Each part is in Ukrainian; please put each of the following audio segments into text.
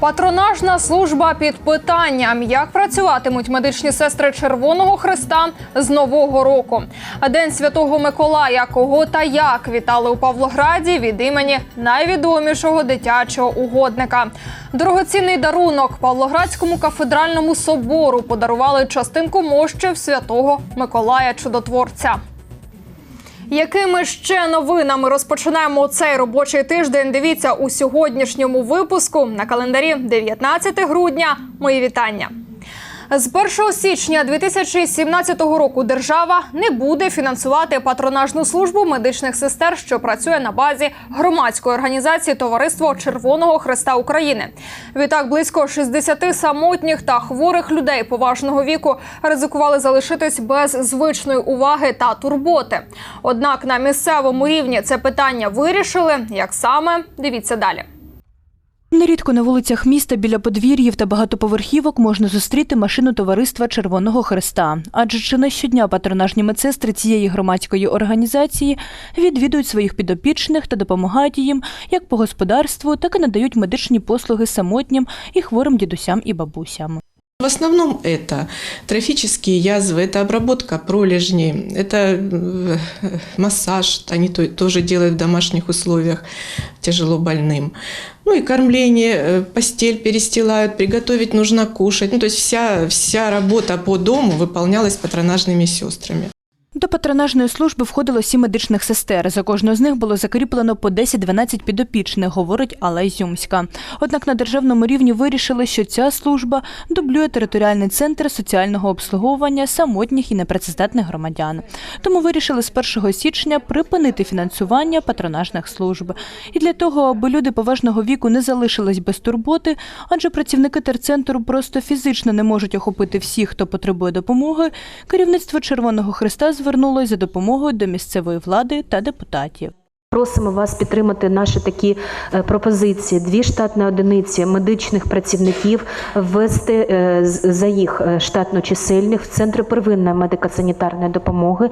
Патронажна служба під питанням, як працюватимуть медичні сестри Червоного Христа з нового року. День Святого Миколая, кого та як вітали у Павлограді від імені найвідомішого дитячого угодника. Дорогоцінний дарунок Павлоградському кафедральному собору подарували частинку мощів святого Миколая Чудотворця. Якими ще новинами розпочинаємо цей робочий тиждень? Дивіться у сьогоднішньому випуску на календарі 19 грудня. Мої вітання. З 1 січня 2017 року держава не буде фінансувати патронажну службу медичних сестер, що працює на базі громадської організації Товариство Червоного Христа України. Відтак близько 60 самотніх та хворих людей поважного віку ризикували залишитись без звичної уваги та турботи. Однак на місцевому рівні це питання вирішили. Як саме дивіться далі. Нерідко на вулицях міста біля подвір'їв та багатоповерхівок можна зустріти машину товариства Червоного Христа. Адже чи не щодня патронажні медсестри цієї громадської організації відвідують своїх підопічних та допомагають їм як по господарству, так і надають медичні послуги самотнім і хворим дідусям і бабусям. В основном это трофические язвы, это обработка пролежней, это э, массаж, они то- тоже делают в домашних условиях тяжело больным. Ну и кормление, э, постель перестилают, приготовить нужно кушать. Ну, то есть вся, вся работа по дому выполнялась патронажными сестрами. До патронажної служби входило сім медичних сестер. За кожну з них було закріплено по 10-12 підопічних, говорить Алла Ізюмська. Однак на державному рівні вирішили, що ця служба дублює територіальний центр соціального обслуговування самотніх і непрацездатних громадян. Тому вирішили з 1 січня припинити фінансування патронажних служб. І для того, аби люди поважного віку не залишились без турботи, адже працівники терцентру просто фізично не можуть охопити всіх, хто потребує допомоги, керівництво Червоного Христа звернулося за допомогою до місцевої влади та депутатів. Просимо вас підтримати наші такі е, пропозиції. Дві штатні одиниці медичних працівників ввести е, за їх е, штатно чисельних в центри первинної медико-санітарної допомоги.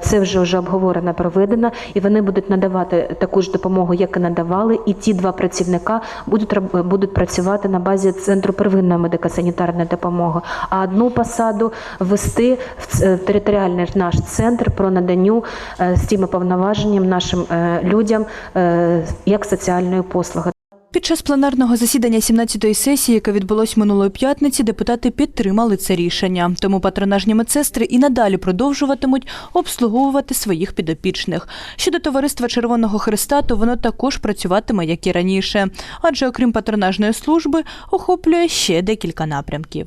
Це вже вже обговорено, проведено, і вони будуть надавати таку ж допомогу, як і надавали. І ті два працівника будуть будуть працювати на базі центру первинної медико-санітарної допомоги. А одну посаду ввести в територіальний наш центр про наданню з тими повноваженням нашим людям е, як соціальної послуги. Під час пленарного засідання 17-ї сесії, яке відбулось минулої п'ятниці, депутати підтримали це рішення. Тому патронажні медсестри і надалі продовжуватимуть обслуговувати своїх підопічних. Щодо товариства Червоного Христа, то воно також працюватиме, як і раніше, адже окрім патронажної служби охоплює ще декілька напрямків.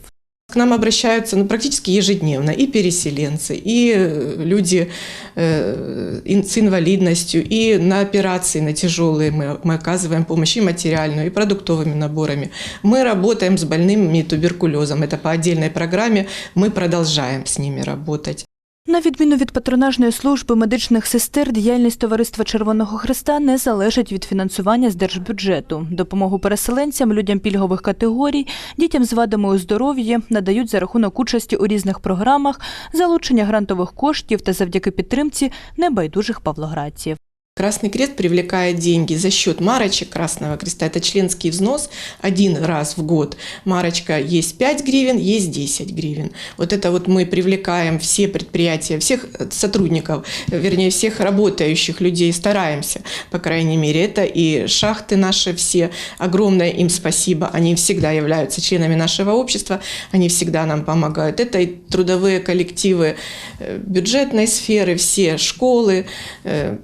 К нам обращаются ну, практически ежедневно и переселенцы, и э, люди э, с инвалидностью, и на операции, на тяжелые мы, мы оказываем помощь и материальную, и продуктовыми наборами. Мы работаем с больными туберкулезом. Это по отдельной программе. Мы продолжаем с ними работать. На відміну від патронажної служби медичних сестер, діяльність товариства Червоного Христа не залежить від фінансування з держбюджету. Допомогу переселенцям, людям пільгових категорій, дітям з вадами у здоров'ї надають за рахунок участі у різних програмах, залучення грантових коштів та завдяки підтримці небайдужих павлоградців. Красный Крест привлекает деньги за счет марочек Красного Креста. Это членский взнос один раз в год. Марочка есть 5 гривен, есть 10 гривен. Вот это вот мы привлекаем все предприятия, всех сотрудников, вернее, всех работающих людей, стараемся, по крайней мере. Это и шахты наши все. Огромное им спасибо. Они всегда являются членами нашего общества, они всегда нам помогают. Это и трудовые коллективы э, бюджетной сферы, все школы, э,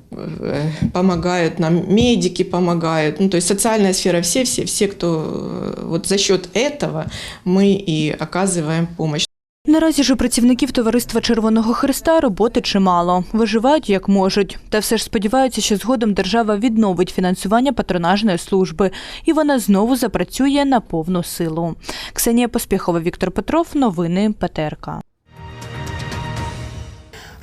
помогают нам, медики помогают, ну, то есть социальная сфера, все-все, все, кто э, вот за счет этого мы и оказываем помощь. Наразі ж у працівників товариства Червоного Христа роботи чимало. Виживають як можуть. Та все ж сподіваються, що згодом держава відновить фінансування патронажної служби, і вона знову запрацює на повну силу. Ксенія Поспіхова, Віктор Петров. Новини ПТРК.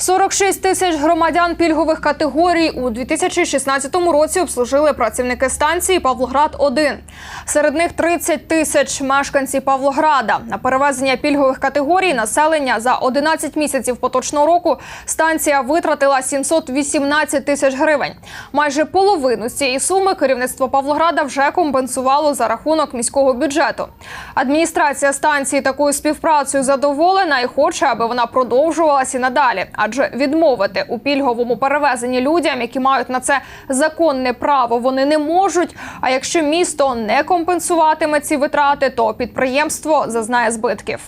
46 тисяч громадян пільгових категорій у 2016 році обслужили працівники станції Павлоград 1 Серед них 30 тисяч мешканці Павлограда. На перевезення пільгових категорій населення за 11 місяців поточного року станція витратила 718 тисяч гривень. Майже половину цієї суми керівництво Павлограда вже компенсувало за рахунок міського бюджету. Адміністрація станції такою співпрацею задоволена і хоче, аби вона продовжувалася надалі. Адже відмовити у пільговому перевезенні людям, які мають на це законне право, вони не можуть. А якщо місто не компенсуватиме ці витрати, то підприємство зазнає збитків.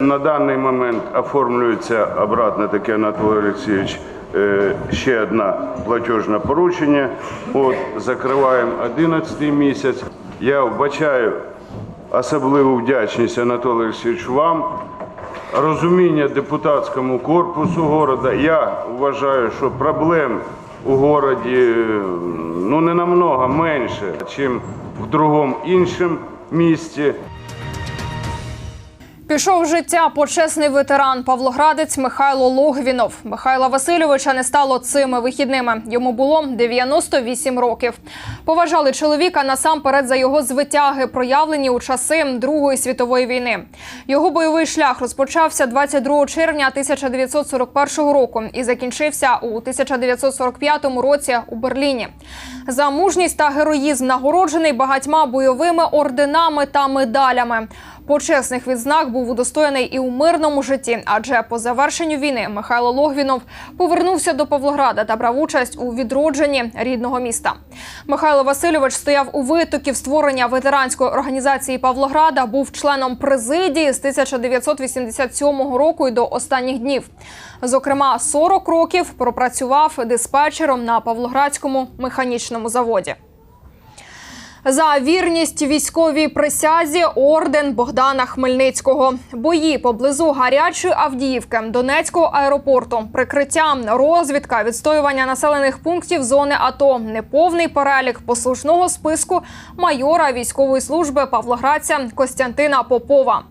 На даний момент оформлюється обратно таке Анатолій Олексійович. е, Ще одна платіжне поручення. От закриваємо 11 місяць. Я вбачаю особливу вдячність Анатолію Олексійовичу вам. Розуміння депутатському корпусу города. Я вважаю, що проблем у городі е, ну не намного менше, ніж в другому іншому місті. Пішов життя почесний ветеран Павлоградець Михайло Логвінов. Михайла Васильовича не стало цими вихідними. Йому було 98 років. Поважали чоловіка насамперед за його звитяги, проявлені у часи Другої світової війни. Його бойовий шлях розпочався 22 червня 1941 року і закінчився у 1945 році у Берліні. За мужність та героїзм нагороджений багатьма бойовими орденами та медалями. Почесних відзнак був удостоєний і у мирному житті, адже по завершенню війни Михайло Логвінов повернувся до Павлограда та брав участь у відродженні рідного міста. Михайло Васильович стояв у витоків створення ветеранської організації Павлограда, був членом президії з 1987 року і до останніх днів. Зокрема, 40 років пропрацював диспетчером на Павлоградському механічному заводі. За вірність військовій присязі орден Богдана Хмельницького. Бої поблизу гарячої Авдіївки, Донецького аеропорту, прикриття, розвідка, відстоювання населених пунктів зони АТО, неповний перелік послужного списку майора військової служби Павлоградця Костянтина Попова.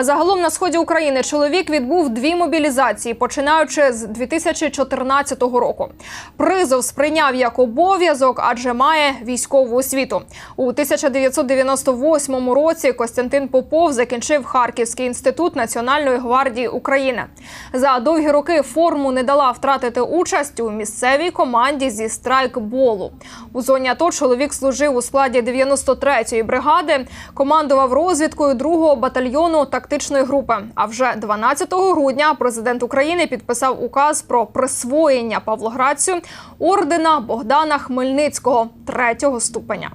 Загалом на сході України чоловік відбув дві мобілізації, починаючи з 2014 року. Призов сприйняв як обов'язок, адже має військову освіту. У 1998 році Костянтин Попов закінчив Харківський інститут Національної гвардії України. За довгі роки форму не дала втратити участь у місцевій команді зі страйкболу. У зоні АТО чоловік служив у складі 93-ї бригади, командував розвідкою 2-го батальйону тактичної групи. А вже 12 грудня президент України підписав указ про присвоєння Павлоградцю ордена Богдана Хмельницького третього ступеня.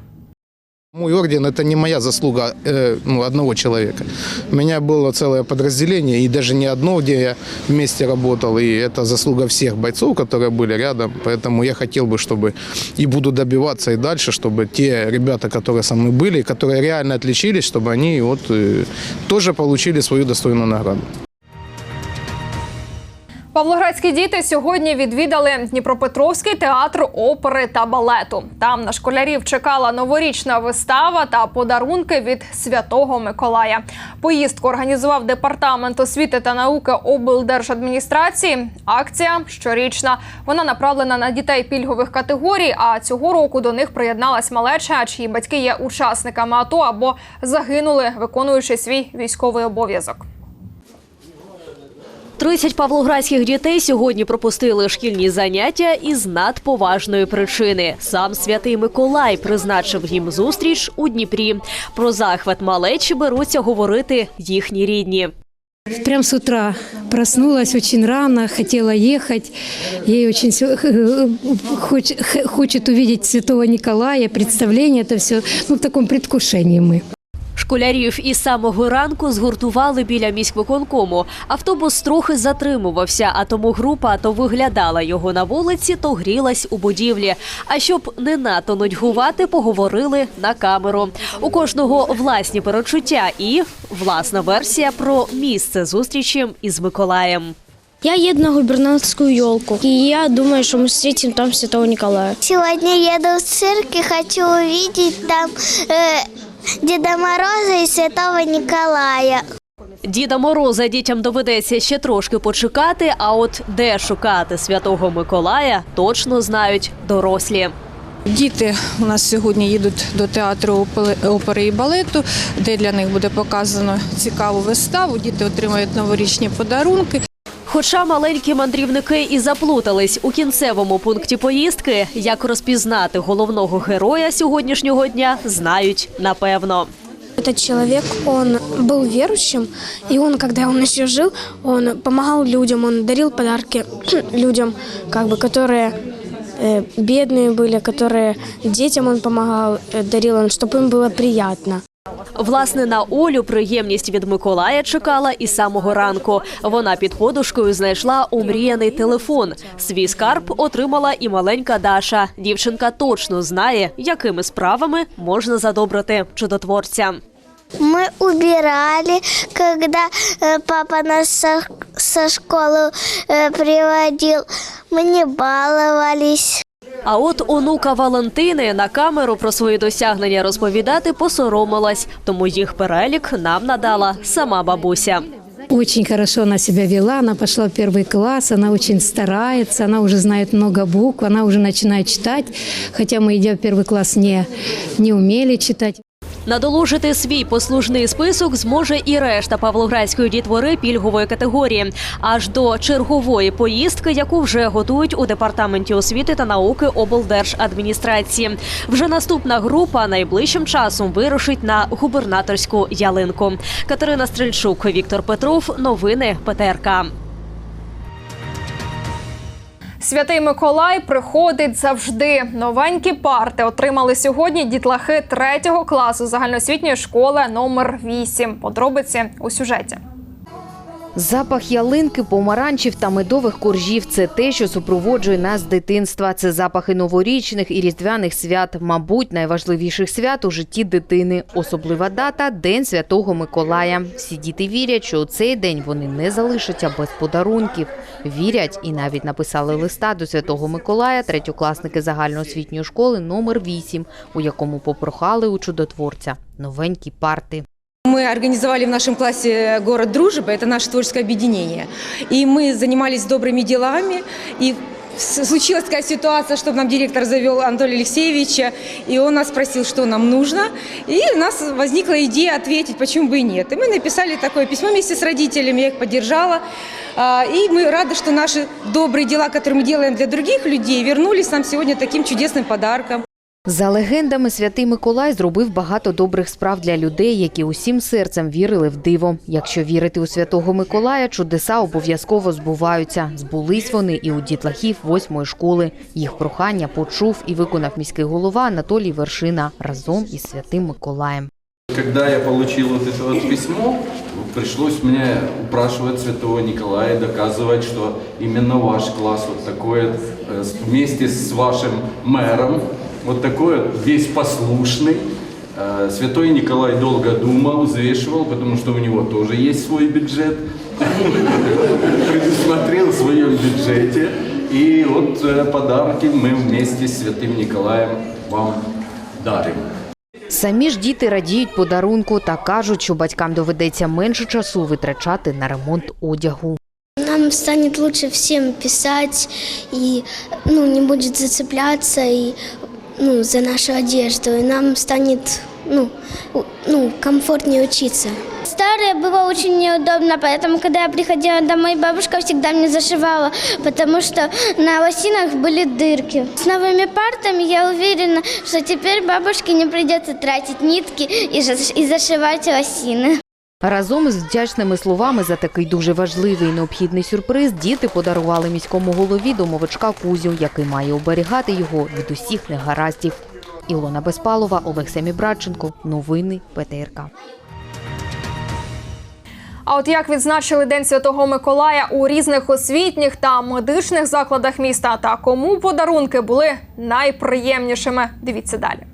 Мой орден это не моя заслуга э, ну, одного человека. У меня было целое подразделение, и даже не одно, где я вместе работал. И это заслуга всех бойцов, которые были рядом. Поэтому я хотел бы, чтобы и буду добиваться и дальше, чтобы те ребята, которые со мной были, которые реально отличились, чтобы они вот э, тоже получили свою достойную награду. Павлоградські діти сьогодні відвідали Дніпропетровський театр опери та балету. Там на школярів чекала новорічна вистава та подарунки від Святого Миколая. Поїздку організував департамент освіти та науки облдержадміністрації. Акція щорічна. Вона направлена на дітей пільгових категорій. А цього року до них приєдналась малеча, чиї батьки є учасниками АТО або загинули, виконуючи свій військовий обов'язок. 30 павлоградських дітей сьогодні пропустили шкільні заняття із надповажної причини. Сам святий Миколай призначив їм зустріч у Дніпрі. Про захват малечі беруться говорити їхні рідні. Прям с утра проснулась очень рано, хотела ехать. Ей очень сё- хоч- х- хочет увидеть Святого Николая, представление, это все ну, в таком предвкушении мы. Школярів із самого ранку згуртували біля міськвиконкому. Автобус трохи затримувався, а тому група то виглядала його на вулиці, то грілась у будівлі. А щоб не надто нудьгувати, поговорили на камеру. У кожного власні перечуття і власна версія про місце зустрічі із Миколаєм. Я еду на губернаторскую елку, и я думаю, что мы встретим там Святого Николая. Сегодня еду в цирк и хочу увидеть там э, Деда Мороза и Святого Николая. Діда Мороза дітям доведеться ще трошки почекати, а от де шукати святого Миколая, точно знають дорослі. Діти у нас сьогодні їдуть до театру опери і балету, де для них буде показано цікаву виставу. Діти отримають новорічні подарунки. Хоча маленькі мандрівники і заплутались у кінцевому пункті поїздки, як розпізнати головного героя сьогоднішнього дня, знають напевно. Этот человек, он был верующим, и он, когда он еще жил, он помогал людям, он дарил подарки людям, как бы, которые э, бедные были, которые детям он помогал, э, дарил он, чтобы им было приятно. Власне, на Олю приємність від Миколая чекала і з самого ранку. Вона під подушкою знайшла умріяний телефон. Свій скарб отримала і маленька Даша. Дівчинка точно знає, якими справами можна задобрити чудотворця. Мы убирали, когда э, папа нас со, со школы э, приводил. Мы не баловались. А от онука Валентини на камеру про свої досягнення розповідати посоромилась, тому їх перелік нам надала сама бабуся. Очень хорошо она себя вела, она пошла в первый класс, она очень старается, она уже знает много букв, она уже начинает читать, хотя мы, идя в первый класс, не, не умели читать. Надолужити свій послужний список зможе і решта павлоградської дітвори пільгової категорії, аж до чергової поїздки, яку вже готують у департаменті освіти та науки облдержадміністрації. Вже наступна група найближчим часом вирушить на губернаторську ялинку. Катерина Стрельчук, Віктор Петров. Новини ПТРК. Святий Миколай приходить завжди. Новенькі парти отримали сьогодні дітлахи третього класу загальноосвітньої школи номер 8. Подробиці у сюжеті. Запах ялинки, помаранчів та медових коржів це те, що супроводжує нас з дитинства. Це запахи новорічних і різдвяних свят, мабуть, найважливіших свят у житті дитини. Особлива дата День Святого Миколая. Всі діти вірять, що у цей день вони не залишаться без подарунків. Вірять і навіть написали листа до Святого Миколая третьокласники загальноосвітньої школи номер 8, у якому попрохали у чудотворця новенькі парти. Мы организовали в нашем классе «Город дружбы», это наше творческое объединение. И мы занимались добрыми делами, и случилась такая ситуация, что нам директор завел Анатолия Алексеевича, и он нас спросил, что нам нужно, и у нас возникла идея ответить, почему бы и нет. И мы написали такое письмо вместе с родителями, я их поддержала, А, и мы рады, что наши добрые дела, которые мы делаем для других людей, вернулись нам сегодня таким чудесным подарком. За легендами, святий Миколай зробив багато добрих справ для людей, які усім серцем вірили в диво. Якщо вірити у святого Миколая, чудеса обов'язково збуваються. Збулись вони і у дітлахів восьмої школи. Їх прохання почув і виконав міський голова Анатолій Вершина разом із святим Миколаєм. Когда я получил вот это вот письмо, пришлось мне упрашивать святого Николая, доказывать, что именно ваш класс вот такой вот, э, с- вместе с вашим мэром, вот такой вот весь послушный. Э, Святой Николай долго думал, взвешивал, потому что у него тоже есть свой бюджет. Предусмотрел в своем бюджете. И вот э, подарки мы вместе с Святым Николаем вам дарим. Самі ж діти радіють подарунку та кажуть, що батькам доведеться менше часу витрачати на ремонт одягу. Нам станет лучше всем писать и ну, не будет зацепляться и, ну, за нашу одежду. И нам станет ну, у- ну, комфортнее учиться. Старое было очень неудобно, поэтому, когда я приходила домой, бабушка всегда мне зашивала, потому что на лосинах были дырки. С новыми партами я уверена, что теперь бабушке не придется тратить нитки и заш- и зашивать лосины. Разом із вдячними словами за такий дуже важливий і необхідний сюрприз діти подарували міському голові домовичка Кузю, який має оберігати його від усіх негараздів. Ілона Безпалова, Олег Семібрадченко. Новини ПТРК. А от як відзначили День Святого Миколая у різних освітніх та медичних закладах міста, та кому подарунки були найприємнішими? Дивіться далі.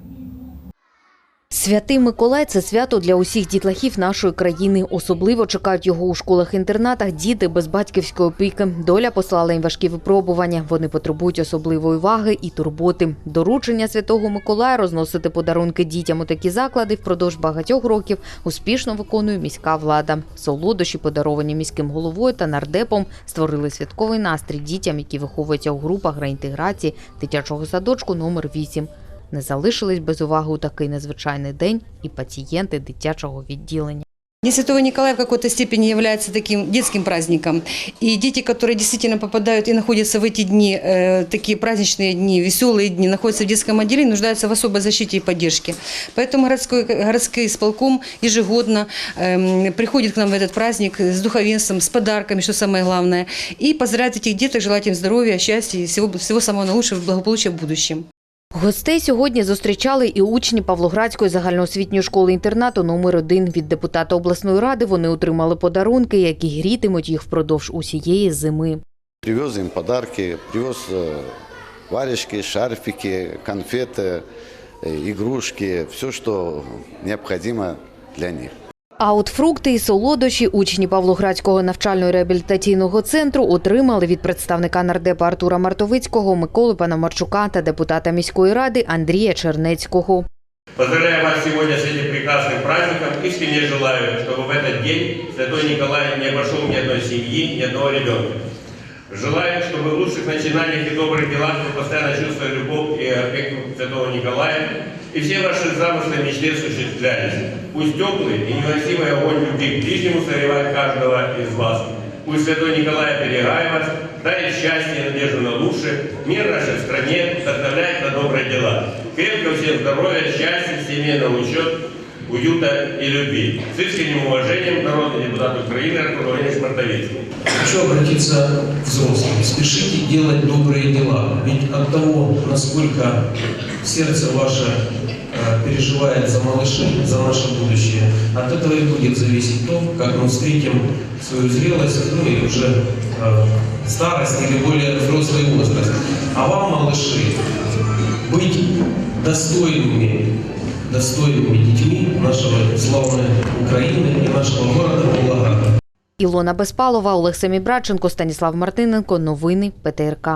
Святий Миколай це свято для усіх дітлахів нашої країни. Особливо чекають його у школах-інтернатах діти без батьківської опіки. Доля послала їм важкі випробування. Вони потребують особливої уваги і турботи. Доручення святого Миколая розносити подарунки дітям у такі заклади впродовж багатьох років успішно виконує міська влада. Солодощі, подаровані міським головою та нардепом, створили святковий настрій дітям, які виховуються у групах реінтеграції дитячого садочку номер 8 не залишились без уваги у такий незвичайний день і пацієнти дитячого відділення. День Святого Николая в какой-то степени является таким детским праздником. И дети, которые действительно попадают и находятся в эти дни, э, такие праздничные дни, веселые дни, находятся в детском отделении, нуждаются в особой защите и поддержке. Поэтому городской, городской исполком ежегодно эм, приходит к нам в этот праздник с духовенством, с подарками, что самое главное, и поздравляет этих деток, желать им здоровья, счастья и всего, всего самого наилучшего, благополучия в будущем. Гостей сьогодні зустрічали і учні Павлоградської загальноосвітньої школи-інтернату номер 1 Від депутата обласної ради вони отримали подарунки, які грітимуть їх впродовж усієї зими. Привез им подарки, привез э, варежки, шарфики, конфеты, э, игрушки, все, что необходимо для них. А от фрукти і солодощі учні Павлоградського навчально-реабілітаційного центру отримали від представника нардепа Артура Мартовицького, Миколи Панамарчука та депутата міської ради Андрія Чернецького. Поздравляю вас сегодня с этим прекрасным праздником. Искренне желаю, чтобы в этот день Святой Николай не обошел ни одной семьи, ни одного ребенка. Желаю, чтобы в лучших начинаниях и добрых делах вы постоянно чувствовали любовь и опеку Святого Николая, и все ваши замыслы и мечты осуществлялись. Пусть теплый и невыносимый огонь любви к ближнему согревает каждого из вас. Пусть Святой Николай оберегает вас, дает счастье и надежду на лучшее, мир нашей стране, вдохновляет на добрые дела. Крепкого всем здоровья, счастья, семейного учета, уюта и любви. С искренним уважением народный депутат Украины Артур Владимирович Мартовицкий. Хочу обратиться к взрослым. Спешите делать добрые дела. Ведь от того, насколько сердце ваше э, переживает за малышей, за наше будущее, от этого и будет зависеть то, как мы встретим свою зрелость, ну и уже э, старость или более взрослый возраст. А вам, малыши, быть достойными, достойными детьми нашего славной Украины и нашего города Павлограда. Ілона Безпалова, Олег Семібраченко, Станіслав Мартиненко. Новини ПТРК.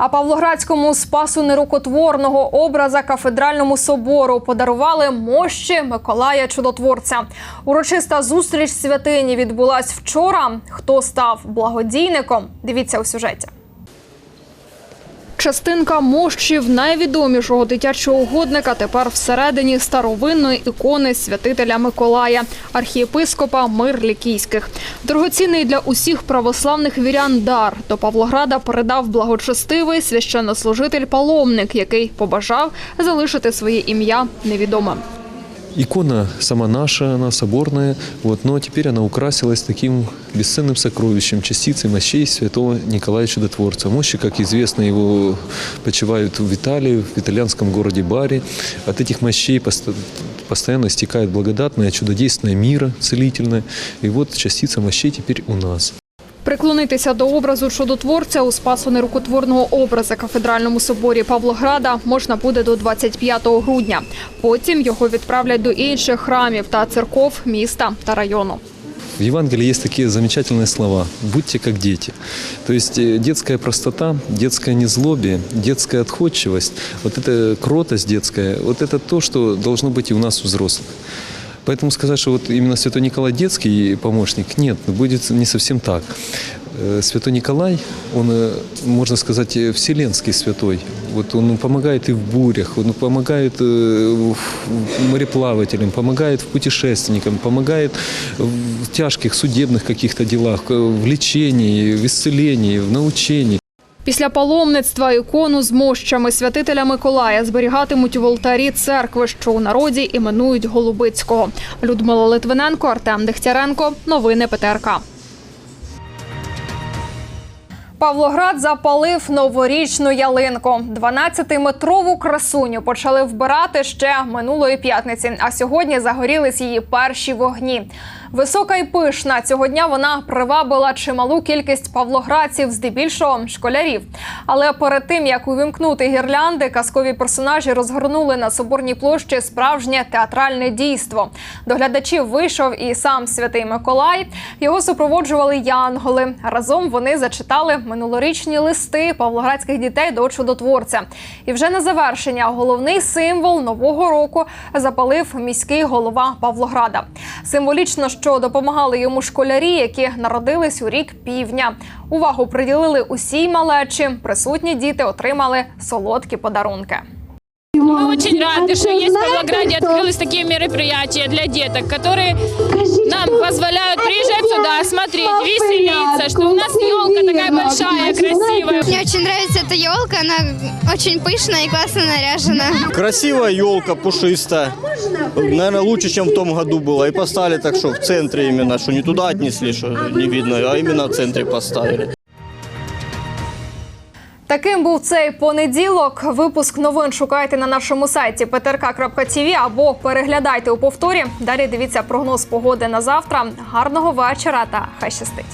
А Павлоградському спасу нерукотворного образа кафедральному собору подарували мощі Миколая Чудотворця. Урочиста зустріч святині відбулась вчора. Хто став благодійником? Дивіться у сюжеті. Частинка мощів найвідомішого дитячого угодника тепер всередині старовинної ікони святителя Миколая, архієпископа Мир Лікійських. Дорогоцінний для усіх православних вірян дар до Павлограда передав благочестивий священнослужитель-паломник, який побажав залишити своє ім'я невідомим. Икона сама наша, она соборная, вот, но теперь она украсилась таким бесценным сокровищем, частицей мощей святого Николая Чудотворца. Мощи, как известно, его почивают в Италии, в итальянском городе Бари. От этих мощей постоянно стекает благодатная, чудодейственная мира целительная. И вот частица мощей теперь у нас. Приклонитися до образу чудотворця у спасу нерукотворного образа кафедральному соборі Павлограда можна буде до 25 грудня. Потім його відправлять до інших храмів та церков міста та району. В Евангелии есть такие замечательные слова «будьте как дети». То есть э, детская простота, детское незлобие, детская отходчивость, вот эта кротость детская, вот это то, что должно быть и у нас, у взрослых. Поэтому сказать, что вот именно Святой Николай детский помощник, нет, будет не совсем так. Э, Святой Николай, он, э, можно сказать, э, вселенский святой. Вот он помогает и в бурях, он помогает мореплавателям, помогает путешественникам, помогает в тяжких судебных каких-то делах, в лечении, в исцелении, в научении. Після паломництва ікону з мощами святителя Миколая зберігатимуть у волтарі церкви, що у народі іменують Голубицького. Людмила Литвиненко, Артем Дегтяренко. Новини ПТРК. Павлоград запалив новорічну ялинку. 12-метрову красуню почали вбирати ще минулої п'ятниці. А сьогодні загорілись її перші вогні. Висока і пишна цього дня вона привабила чималу кількість павлоградців, здебільшого школярів. Але перед тим як увімкнути гірлянди, казкові персонажі розгорнули на соборній площі справжнє театральне дійство. До глядачів вийшов і сам святий Миколай. Його супроводжували янголи. Разом вони зачитали минулорічні листи павлоградських дітей до чудотворця. І вже на завершення головний символ нового року запалив міський голова Павлограда. Символічно, що допомагали йому школярі, які народились у рік півдня. Увагу приділили усій малечі. Присутні діти отримали солодкі подарунки. Мы очень рады, что есть в Павлограде открылись такие мероприятия для деток, которые нам позволяют приезжать сюда, смотреть, веселиться, что у нас елка такая большая, красивая. Мне очень нравится эта елка, она очень пышная и классно наряжена. Красивая елка, пушистая. Наверное, лучше, чем в том году было. И поставили так, что в центре именно, что не туда отнесли, что не видно, а именно в центре поставили. Таким був цей понеділок. Випуск новин шукайте на нашому сайті ptrk.tv або переглядайте у повторі. Далі дивіться прогноз погоди на завтра. Гарного вечора та хай щастить.